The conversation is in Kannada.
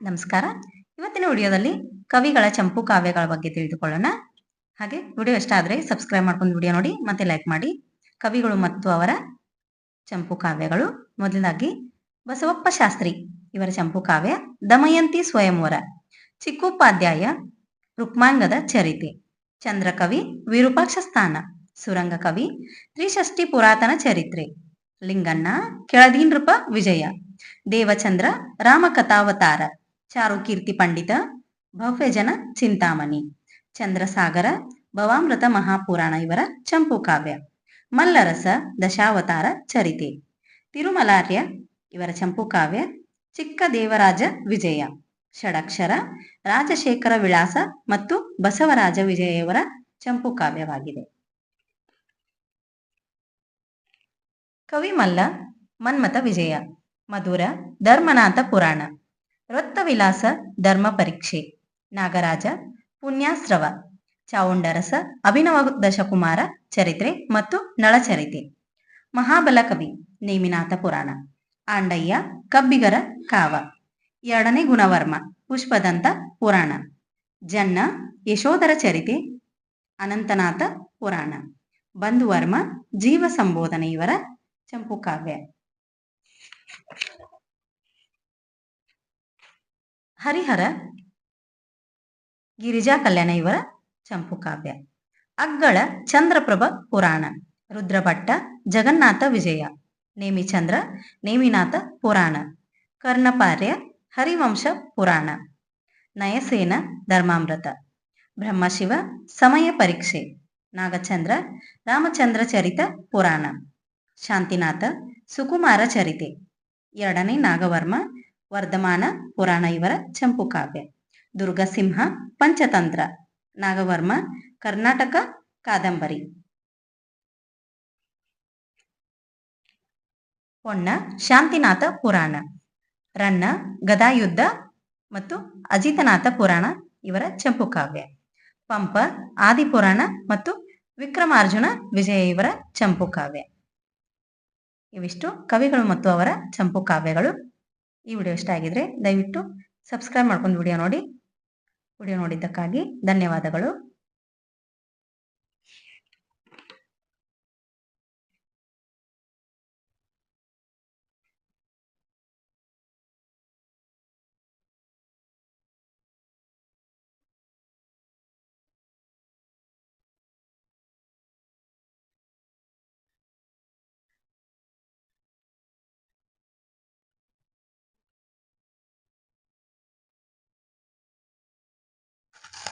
ನಮಸ್ಕಾರ. ಇವತ್ತಿನ ವಿಡಿಯೋದಲ್ಲಿ ಕವಿಗಳ ಚಂಪು ಕಾವ್ಯಗಳ ಬಗ್ಗೆ ತಿಳಿದುಕೊಳ್ಳೋಣ. ಹಾಗೆ ವಿಡಿಯೋ ಇಷ್ಟ ಆದರೆ ಸಬ್ಸ್ಕ್ರೈಬ್ ಮಾಡ್ಕೊಂಡು ವಿಡಿಯೋ ನೋಡಿ, ಮತ್ತೆ ಲೈಕ್ ಮಾಡಿ. ಕವಿಗಳು ಮತ್ತು ಅವರ ಚಂಪು ಕಾವ್ಯಗಳು. ಮೊದಲಾಗಿ ಬಸವಪ್ಪ ಶಾಸ್ತ್ರಿ ಇವರ ಚಂಪು ಕಾವ್ಯ ದಮಯಂತಿ ಸ್ವಯಂವರ, ಚಿಕ್ಕೋಪಾಧ್ಯಾಯ ರುಕ್ಮಾಂಗದ ಚರಿತೆ, ಚಂದ್ರಕವಿ ವಿರೂಪಾಕ್ಷ ಸ್ಥಾನ, ಸುರಂಗ ಕವಿ ತ್ರಿಷಷ್ಟಿ ಪುರಾತನ ಚರಿತ್ರೆ, ಲಿಂಗಣ್ಣ ಕೆಳದೀನ್ ರೂಪ ವಿಜಯ, ದೇವಚಂದ್ರ ರಾಮಕಥಾವತಾರ ಚಾರುಕೀರ್ತಿ ಪಂಡಿತ, ಭವ್ಯಜನ ಚಿಂತಾಮಣಿ, ಚಂದ್ರಸಾಗರ, ಭವಾಮೃತ ಮಹಾಪುರಾಣ ಇವರ ಚಂಪು ಕಾವ್ಯ, ಮಲ್ಲರಸ, ದಶಾವತಾರ ಚರಿತೆ, ತಿರುಮಲಾರ್ಯ ಇವರ ಚಂಪು ಕಾವ್ಯ ಚಿಕ್ಕ ದೇವರಾಜ ವಿಜಯ, ಷಡಕ್ಷರ, ರಾಜಶೇಖರ ವಿಳಾಸ ಮತ್ತು ಬಸವರಾಜ ವಿಜಯವರ ಚಂಪು ಕಾವ್ಯವಾಗಿದೆ. ಕವಿಮಲ್ಲ, ಮನ್ಮಥ ವಿಜಯ, ಮಧುರ, ಧರ್ಮನಾಥ ಪುರಾಣ. ವೃತ್ತವಿಲಾಸ ಧರ್ಮ ಪರೀಕ್ಷೆ, ನಾಗರಾಜ, ಪುಣ್ಯಾಸ್ರವ, ಚಾವುಂಡರಸ, ಅಭಿನವ ದಶಕುಮಾರ ಚರಿತ್ರೆ ಮತ್ತು ನಳಚರಿತೆ. ಮಹಾಬಲ ಕವಿ, ನೇಮಿನಾಥ ಪುರಾಣ. ಆಂಡಯ್ಯ, ಕಬ್ಬಿಗರ ಕಾವ. ಎರಡನೇ ಗುಣವರ್ಮ, ಪುಷ್ಪದಂತ ಪುರಾಣ. ಜನ್ನ, ಯಶೋಧರ ಚರಿತೆ, ಅನಂತನಾಥ ಪುರಾಣ. ಬಂಧುವರ್ಮ, ಜೀವ ಸಂಬೋಧನೆ ಇವರ ಚಂಪು ಕಾವ್ಯ ಹರಿಹರ, ಗಿರಿಜಾ ಕಲ್ಯಾಣ ಇವರ ಚಂಪು ಕಾವ್ಯ. ಅಗ್ಗಳ, ಚಂದ್ರಪ್ರಭ ಪುರಾಣ. ರುದ್ರಭಟ್ಟ, ಜಗನ್ನಾಥ ವಿಜಯ. ನೇಮಿಚಂದ್ರ, ನೇಮಿನಾಥ ಪುರಾಣ. ಕರ್ಣಪಾರ್ಯ, ಹರಿವಂಶ ಪುರಾಣ. ನಯಸೇನ, ಧರ್ಮಾಮೃತ. ಬ್ರಹ್ಮಶಿವ, ಸಮಯ ಪರೀಕ್ಷೆ. ನಾಗಚಂದ್ರ, ರಾಮಚಂದ್ರ ಚರಿತ ಪುರಾಣ. ಶಾಂತಿನಾಥ, ಸುಕುಮಾರ ಚರಿತೆ. ಎರಡನೇ ನಾಗವರ್ಮ ವರ್ಧಮಾನ ಪುರಾಣ ಇವರ ಚಂಪು ಕಾವ್ಯ. ದುರ್ಗಸಿಂಹ, ಪಂಚತಂತ್ರ, ನಾಗವರ್ಮ, ಕರ್ನಾಟಕ, ಕಾದಂಬರಿ. ಹೊನ್ನ ಶಾಂತಿನಾಥ ಪುರಾಣ. ರನ್ನ, ಗದಾಯುದ್ಧ ಮತ್ತು ಅಜಿತನಾಥ ಪುರಾಣ ಇವರ ಚಂಪು ಕಾವ್ಯ. ಪಂಪ, ಆದಿಪುರಾಣ ಮತ್ತು ವಿಕ್ರಮಾರ್ಜುನ ವಿಜಯ ಇವರ ಚಂಪು ಕಾವ್ಯ. ಇವಿಷ್ಟು ಕವಿಗಳು ಮತ್ತು ಅವರ ಚಂಪು ಕಾವ್ಯಗಳು. ಈ ವಿಡಿಯೋ ಇಷ್ಟ ಆಗಿದ್ರೆ ದಯವಿಟ್ಟು ಸಬ್ಸ್ಕ್ರೈಬ್ ಮಾಡ್ಕೊಂಡು ವಿಡಿಯೋ ನೋಡಿ. ವಿಡಿಯೋ ನೋಡಿದ್ದಕ್ಕಾಗಿ ಧನ್ಯವಾದಗಳು.